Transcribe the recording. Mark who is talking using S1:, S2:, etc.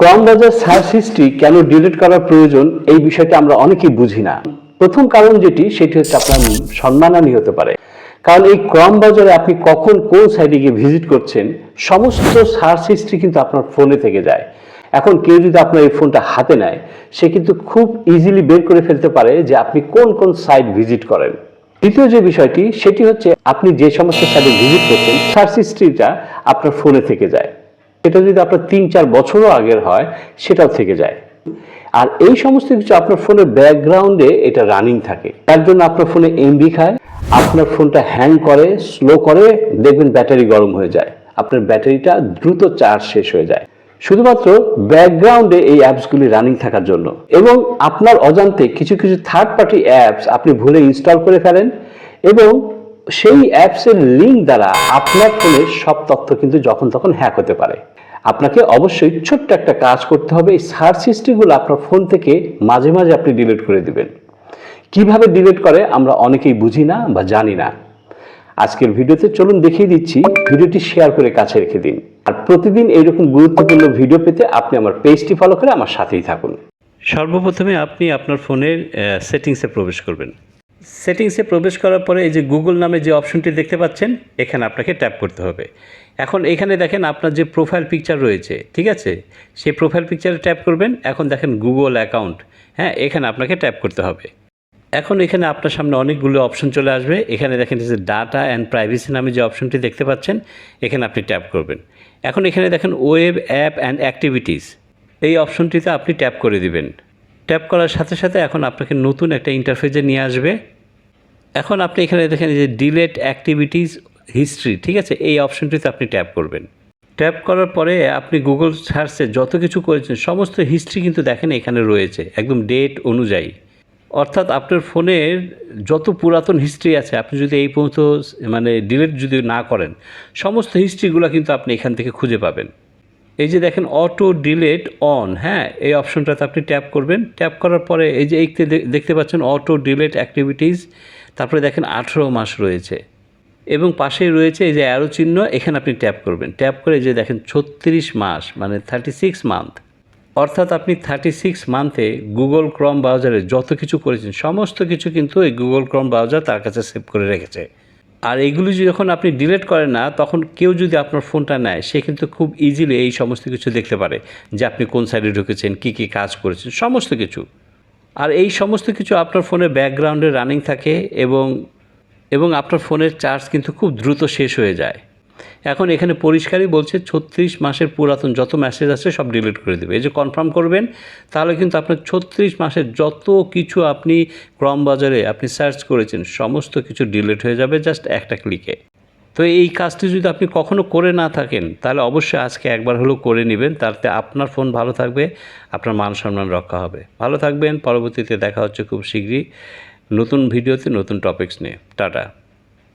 S1: ক্রম বাজার search history কেন ডিলিট করার প্রয়োজন এই বিষয়টা আমরা অনেকেই বুঝি না। প্রথম কারণ যেটি, সেটি হচ্ছে আপনার সম্মানহানি হতে পারে। কারণ এই ক্রম বাজারে আপনি কখন কোন সাইডে গিয়ে ভিজিট করছেন, সমস্ত সার্চ হিস্ট্রি কিন্তু আপনার ফোনে থেকে যায়। এখন কেউ যদি আপনার এই ফোনটা হাতে নেয়, সে কিন্তু খুব ইজিলি বের করে ফেলতে পারে যে আপনি কোন কোন সাইট ভিজিট করেন। দ্বিতীয় যে বিষয়টি, সেটি হচ্ছে আপনি যে সমস্ত সাইটে ভিজিট করছেন সার্চ হিস্ট্রিটা আপনার ফোনে থেকে যায়। এটা যদি আপনার তিন, চার বছরও আগের হয়, সেটাও থেকে যায়। আর এই সমস্ত কিছু আপনার ফোনের ব্যাকগ্রাউন্ডে এটা রানিং থাকে। তার জন্য আপনার ফোনে এমবি খায়, আপনার ফোনটা হ্যাং করে, স্লো করে, দেখবেন ব্যাটারি গরম হয়ে যায়। আপনার ব্যাটারিটা দ্রুত চার্জ শেষ হয়ে যায়। শুধুমাত্র ব্যাকগ্রাউন্ডে এই অ্যাপসগুলি রানিং থাকার জন্য। এবং আপনার অজান্তে কিছু কিছু থার্ড পার্টি অ্যাপস আপনি ভুলে ইনস্টল করে ফেলেন এবং সেই অ্যাপসের লিঙ্ক দ্বারা আপনার ফোনের সব তথ্য কিন্তু যখন তখন হ্যাক হতে পারে। আপনাকে অবশ্যই ছোট্ট একটা কাজ করতে হবে, এই সার্চ হিস্ট্রিগুলো আপনার ফোন থেকে মাঝে মাঝে আপনি ডিলিট করে দিবেন। কীভাবে ডিলিট করে আমরা অনেকেই বুঝি না বা জানি না। আজকের ভিডিওতে চলুন দেখিয়ে দিচ্ছি, ভিডিওটি শেয়ার করে কাছে রেখে দিন। আর প্রতিদিন এইরকম গুরুত্বপূর্ণ ভিডিও পেতে আপনি আমার পেজটি ফলো করে আমার সাথেই থাকুন।
S2: সর্বপ্রথমে আপনি আপনার ফোনের সেটিংসে প্রবেশ করবেন। সেটিংসে প্রবেশ করার পরে এই যে গুগল নামে যে অপশনটি দেখতে পাচ্ছেন, এখানে আপনাকে ট্যাপ করতে হবে। এখন এখানে দেখেন আপনার যে প্রোফাইল পিকচার রয়েছে, ঠিক আছে? সেই প্রোফাইল পিকচারে ট্যাপ করবেন, এখন দেখেন গুগল অ্যাকাউন্ট হ্যাঁ এখানে আপনাকে ট্যাপ করতে হবে। এখন এখানে আপনার সামনে অনেকগুলো অপশন চলে আসবে। এখানে দেখেন যে ডাটা অ্যান্ড প্রাইভেসি নামে যে অপশনটি দেখতে পাচ্ছেন, এখানে আপনি ট্যাপ করবেন। এখন এখানে দেখেন ওয়েব অ্যাপ অ্যান্ড অ্যাক্টিভিটিস এই অপশনটিতে আপনি ট্যাপ করে দিবেন। ট্যাপ করার সাথে সাথে এখন আপনাকে নতুন একটা ইন্টারফেসে নিয়ে আসবে। এখন আপনি এখানে দেখেন যে ডিলেট অ্যাক্টিভিটিস হিস্ট্রি ঠিক আছে? এই অপশনটিতে আপনি ট্যাপ করবেন। ট্যাপ করার পরে আপনি গুগল সার্চে যত কিছু করেছেন, সমস্ত হিস্ট্রি কিন্তু দেখেন এখানে রয়েছে, একদম ডেট অনুযায়ী। অর্থাৎ আপনার ফোনের যত পুরাতন হিস্ট্রি আছে, আপনি যদি এই পর্যন্ত মানে ডিলেট যদি না করেন, সমস্ত হিস্ট্রিগুলো কিন্তু আপনি এখান থেকে খুঁজে পাবেন। এই যে দেখেন অটো ডিলেট অন হ্যাঁ এই অপশনটাতে আপনি ট্যাপ করবেন। ট্যাপ করার পরে এই যে এইতে দেখতে পাচ্ছেন অটো ডিলেট অ্যাক্টিভিটিস তারপরে দেখেন আঠেরো মাস রয়েছে। এবং পাশেই রয়েছে এই যে অ্যারো চিহ্ন, এখানে আপনি ট্যাপ করবেন। ট্যাপ করে যে দেখেন ছত্রিশ মাস মানে থার্টি সিক্স মান্থ অর্থাৎ আপনি থার্টি সিক্স মান্থে গুগল ক্রম ব্রাউজারে যত কিছু করেছেন, সমস্ত কিছু কিন্তু এই গুগল ক্রম ব্রাউজার তার কাছে সেভ করে রেখেছে। আর এইগুলি যখন আপনি ডিলেট করেন না, তখন কেউ যদি আপনার ফোনটা নেয়, সে কিন্তু খুব ইজিলি এই সমস্ত কিছু দেখতে পারে যে আপনি কোন সাইডে ঢুকেছেন, কী কী কাজ করেছেন, সমস্ত কিছু। আর এই সমস্ত কিছু আপনার ফোনের ব্যাকগ্রাউন্ডে রানিং থাকে এবং এবং আপনার ফোনের চার্জ কিন্তু খুব দ্রুত শেষ হয়ে যায়। এখন এখানে পরিষ্কারই বলছে ছত্রিশ মাসের পুরাতন যত মেসেজ আছে সব ডিলিট করে দেবে। এই যে কনফার্ম করবেন, তাহলে কিন্তু আপনার ছত্রিশ মাসের যত কিছু আপনি ক্রম বাজারে আপনি সার্চ করেছেন, সমস্ত কিছু ডিলিট হয়ে যাবে জাস্ট একটা ক্লিকে তো এই কাজটি যদি আপনি কখনো করে না থাকেন, তাহলে অবশ্যই আজকে একবার হলেও করে নেবেন, তাতে আপনার ফোন ভালো থাকবে, আপনার মান সম্মান রক্ষা হবে। ভালো থাকবেন, পরবর্তীতে দেখা হচ্ছে খুব শীঘ্রই নতুন ভিডিওতে নতুন টপিকস নিয়ে। টাটা।